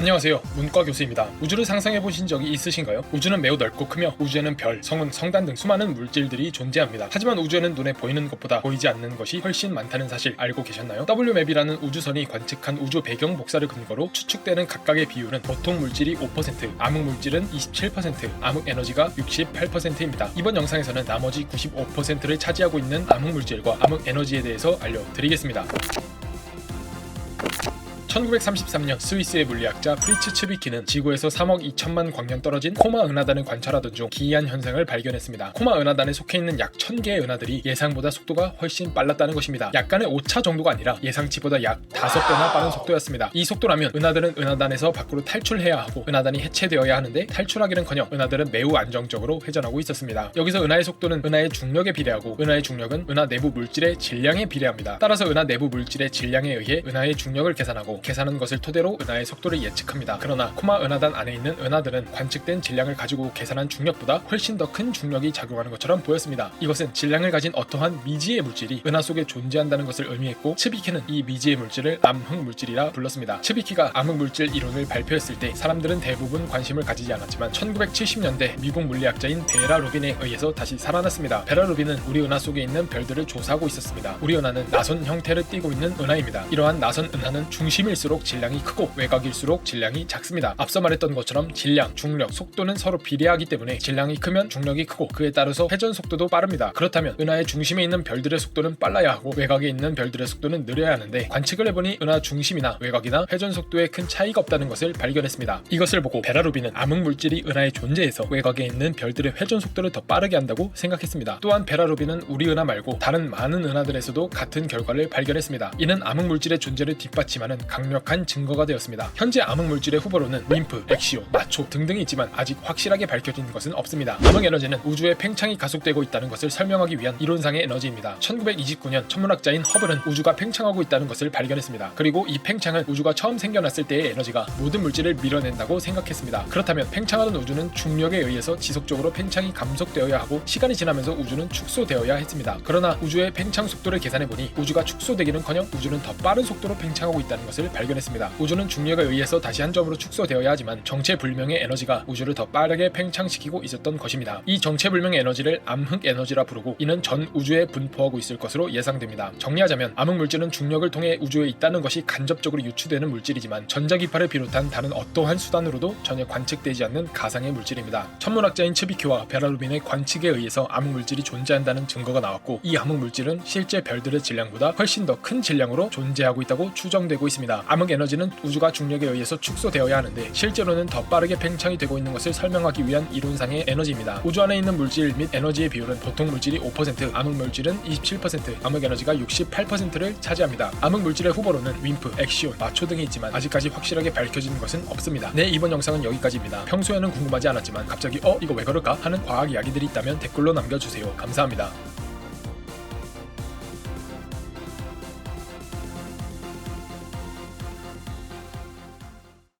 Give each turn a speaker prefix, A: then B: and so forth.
A: 안녕하세요. 문과 교수입니다. 우주를 상상해 보신 적이 있으신가요? 우주는 매우 넓고 크며 우주에는 별, 성운, 성단 등 수많은 물질들이 존재합니다. 하지만 우주에는 눈에 보이는 것보다 보이지 않는 것이 훨씬 많다는 사실 알고 계셨나요? WMAP이라는 우주선이 관측한 우주 배경 복사를 근거로 추측되는 각각의 비율은 보통 물질이 5%, 암흑 물질은 27%, 암흑 에너지가 68%입니다. 이번 영상에서는 나머지 95%를 차지하고 있는 암흑 물질과 암흑 에너지에 대해서 알려드리겠습니다. 1933년 스위스의 물리학자 프리츠 츠비키는 지구에서 3억 2천만 광년 떨어진 코마 은하단을 관찰하던 중 기이한 현상을 발견했습니다. 코마 은하단에 속해 있는 약 1000개의 은하들이 예상보다 속도가 훨씬 빨랐다는 것입니다. 약간의 오차 정도가 아니라 예상치보다 약 5배나 빠른 속도였습니다. 이 속도라면 은하들은 은하단에서 밖으로 탈출해야 하고 은하단이 해체되어야 하는데 탈출하기는커녕 은하들은 매우 안정적으로 회전하고 있었습니다. 여기서 은하의 속도는 은하의 중력에 비례하고 은하의 중력은 은하 내부 물질의 질량에 비례합니다. 따라서 은하 내부 물질의 질량에 의해 은하의 중력을 계산하고 계산한 것을 토대로 은하의 속도를 예측합니다. 그러나 코마 은하단 안에 있는 은하들은 관측된 질량을 가지고 계산한 중력보다 훨씬 더 큰 중력이 작용하는 것처럼 보였습니다. 이것은 질량을 가진 어떠한 미지의 물질이 은하 속에 존재한다는 것을 의미했고 츠비키는 이 미지의 물질을 암흑 물질이라 불렀습니다. 츠비키가 암흑 물질 이론을 발표했을 때 사람들은 대부분 관심을 가지지 않았지만 1970년대 미국 물리학자인 베라 루빈에 의해서 다시 살아났습니다. 베라 루빈은 우리 은하 속에 있는 별들을 조사하고 있었습니다. 우리 은하는 나선 형태를 띠고 있는 은하입니다. 이러한 나선 은하는 중심 일수록 질량이 크고 외곽일수록 질량이 작습니다. 앞서 말했던 것처럼 질량, 중력, 속도는 서로 비례하기 때문에 질량이 크면 중력이 크고 그에 따라서 회전 속도도 빠릅니다. 그렇다면 은하의 중심에 있는 별들의 속도는 빨라야 하고 외곽에 있는 별들의 속도는 느려야 하는데 관측을 해보니 은하 중심이나 외곽이나 회전 속도에 큰 차이가 없다는 것을 발견했습니다. 이것을 보고 베라루비는 암흑 물질이 은하에 존재해서 외곽에 있는 별들의 회전 속도를 더 빠르게 한다고 생각했습니다. 또한 베라루비는 우리 은하 말고 다른 많은 은하들에서도 같은 결과를 발견했습니다. 이는 암흑 물질의 존재를 뒷받침하는 강 력한 증거가 되었습니다. 현재 암흑 물질의 후보로는 림프, 엑시오, 마초 등등이 있지만 아직 확실하게 밝혀진 것은 없습니다. 암흑 에너지는 우주의 팽창이 가속되고 있다는 것을 설명하기 위한 이론상의 에너지입니다. 1929년 천문학자인 허블은 우주가 팽창하고 있다는 것을 발견했습니다. 그리고 이 팽창은 우주가 처음 생겨났을 때의 에너지가 모든 물질을 밀어낸다고 생각했습니다. 그렇다면 팽창하던 우주는 중력에 의해서 지속적으로 팽창이 감속되어야 하고 시간이 지나면서 우주는 축소되어야 했습니다. 그러나 우주의 팽창 속도를 계산해보니 우주가 축소되기는커녕 우주는 더 빠른 속도로 팽창하고 있다는 것을 발견했습니다. 우주는 중력에 의해서 다시 한 점으로 축소되어야 하지만 정체불명의 에너지가 우주를 더 빠르게 팽창시키고 있었던 것입니다. 이 정체불명의 에너지를 암흑 에너지라 부르고 이는 전 우주에 분포하고 있을 것으로 예상됩니다. 정리하자면 암흑 물질은 중력을 통해 우주에 있다는 것이 간접적으로 유추되는 물질이지만 전자기파를 비롯한 다른 어떠한 수단으로도 전혀 관측되지 않는 가상의 물질입니다. 천문학자인 츠비키와 베라루빈의 관측에 의해서 암흑 물질이 존재한다는 증거가 나왔고 이 암흑 물질은 실제 별들의 질량보다 훨씬 더 큰 질량으로 존재하고 있다고 추정되고 있습니다. 암흑 에너지는 우주가 중력에 의해서 축소되어야 하는데 실제로는 더 빠르게 팽창이 되고 있는 것을 설명하기 위한 이론상의 에너지입니다. 우주 안에 있는 물질 및 에너지의 비율은 보통 물질이 5%, 암흑 물질은 27%, 암흑 에너지가 68%를 차지합니다. 암흑 물질의 후보로는 윈프, 엑시온, 마초 등이 있지만 아직까지 확실하게 밝혀진 것은 없습니다. 네, 이번 영상은 여기까지입니다. 평소에는 궁금하지 않았지만 갑자기 어 이거 왜 그럴까 하는 과학 이야기들이 있다면 댓글로 남겨주세요. 감사합니다.